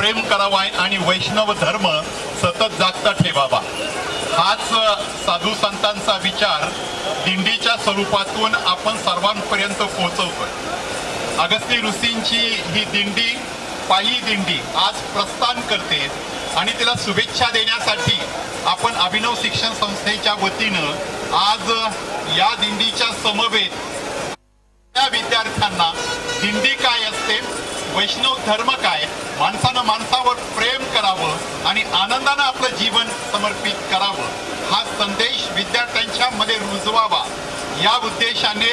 प्रेम करावा आणि वैष्णव धर्म सतत जागता ठेवावा. हाच साधू संतांचा विचार दिंडीच्या स्वरूपातून आपण सर्वांपर्यंत पोहोचवतोय. अगस्ती ऋषींची ही दिंडी पायी दिंडी आज प्रस्थान करते आणि तिला शुभेच्छा देण्यासाठी आपण अभिनव शिक्षण संस्थेच्या वतीनं आज या दिंडीच्या समवेत त्या विद्यार्थ्यांना दिंडी काय असते वैष्णव धर्म काय माणसानं माणसावर प्रेम करावं आणि आनंदानं आपलं जीवन समर्पित करावं. हा संदेश विद्यार्थ्यांच्या मध्ये रुजवावा. या उद्देशाने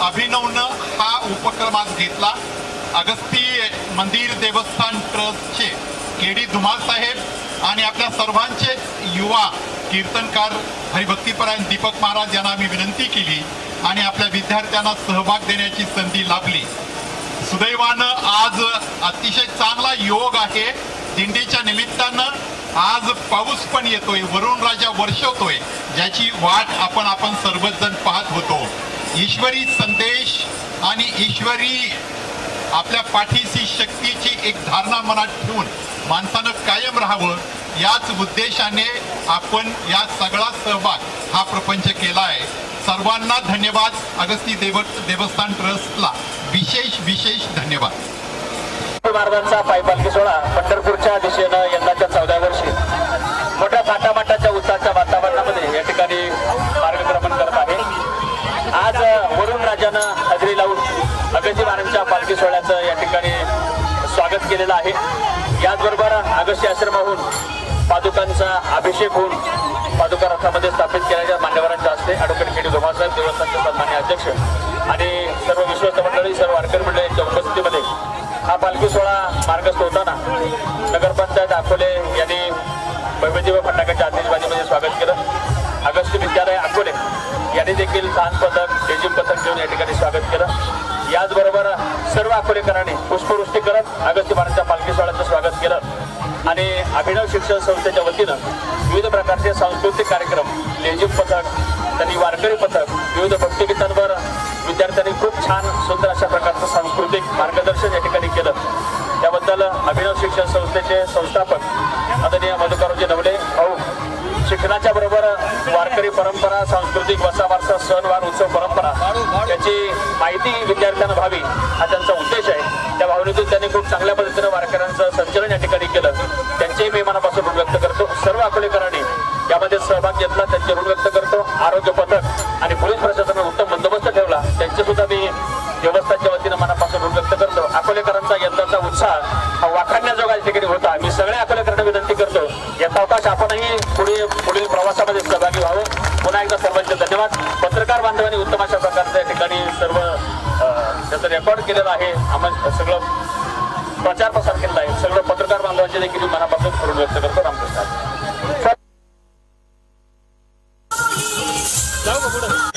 अभिनवनं हा उपक्रम आज घेतला. अगस्ती मंदिर देवस्थान ट्रस्टचे के डी धुमाल साहेब आणि आपल्या सर्वांचे युवा कीर्तनकार हरिभक्तीपरायण दीपक महाराज यांना आम्ही विनंती केली आणि आपल्या विद्यार्थ्यांना सहभाग देण्याची संधी लाभली. सुदैवानं आज अतिशय चांगला योग आहे. दिंडीच्या निमित्तानं आज पाऊस पण येतोय वरुण राजा वर्षवतोय ज्याची वाट आपण आपण सर्वजण पाहत होतो. ईश्वरी संदेश आणि ईश्वरी आपल्या पाठीशी शक्तीची एक धारणा मनात ठेवून माणसानं कायम राहावं याच उद्देशाने आपण या सगळा सहभाग हा प्रपंच केला आहे सर्वांना धन्यवाद अगस्ती देव देवस्थान ट्रस्टला. विशेष विशेष धन्यवाद. महाराजांचा पायपालखी सोहळा पंढरपूरच्या दिशेनं यंदाच्या चौदा वर्षी. मोठ्या थाटामाटाच्या उत्साहाच्या वातावरणामध्ये या ठिकाणी मार्गक्रमण करत आहे. आज वरुण राजानं हजेरी लावून अगस्ती महाराजांच्या पालखी सोहळ्याचं या ठिकाणी स्वागत केलेलं आहे. याचबरोबर अगस्ती आश्रमाहून पादुकांचा अभिषेक होऊन पादुका रथामध्ये स्थापित केलेल्या मान्यवरांच्या हस्ते ॲडव्होकेट के डी धोमासाहेब देवस्थानचे सन्मान्य अध्यक्ष आणि सर्व विश्वस्त मंडळी सर्व वारकरी मंडळींच्या उपस्थितीमध्ये हा पालखी सोहळा मार्गस्थ होताना नगरपंचायत अकोले यांनी भैमजी व फटाक्याच्या आतिषबाजीमध्ये स्वागत केलं. अगस्ती विद्यालय अकोले यांनी देखील लहान पथक डेजिम पथक घेऊन या ठिकाणी स्वागत केलं. याचबरोबर सर्व अकोलेकरांनी पुष्पवृष्टी करत अगस्ती आणि अभिनव शिक्षण संस्थेच्या वतीनं विविध प्रकारचे सांस्कृतिक कार्यक्रम लेझिम पथक त्यांनी वारकरी पथक विविध भक्तिगीतांवर विद्यार्थ्यांनी खूप छान सुंदर अशा प्रकारचं सांस्कृतिक मार्गदर्शन या ठिकाणी केलं. त्याबद्दल अभिनव शिक्षण संस्थेचे संस्थापक आदरणीय मधुकरजी नवले भाऊ शिक्षणाच्या बरोबर वारकरी परंपरा सांस्कृतिक वसा वारसा सणवार उत्सव परंपरा याची माहिती विद्यार्थ्यांना व्हावी हा त्यांचा उद्देश आहे. त्या भावनेतून त्यांनी खूप चांगल्या पद्धतीनं वारकऱ्यांचं संचलन या ठिकाणी केलं. त्यांचेही मी मनापासून ऋण व्यक्त करतो. सर्व अकोलेकरांनी यामध्ये सहभाग घेतला त्यांचे ऋण व्यक्त करतो. आरोग्य पथक आणि पोलीस प्रशासनाने उत्तम बंदोबस्त ठेवला. त्यांचे सुद्धा मी देवस्थानच्या वतीनं मनापासून ऋण व्यक्त करतो. अकोलेकरांचा यंदाचा उत्साह हा वाखाणण्याजोगा या ठिकाणी होता. मी सगळ्या अकोलेकरांना याचा अवकाश आपणही पुढे पुढील प्रवासामध्ये सहभागी व्हावं. पुन्हा एकदा सर्वांचे धन्यवाद. पत्रकार बांधवांनी उत्तम अशा प्रकारच्या ठिकाणी सर्व त्याचं रेकॉर्ड केलेलं आहे. आम्ही सगळं प्रचार प्रसार केलेला आहे. सगळं पत्रकार बांधवांचे देखील मनापासून करून व्यक्त करतो. रामकृष्ण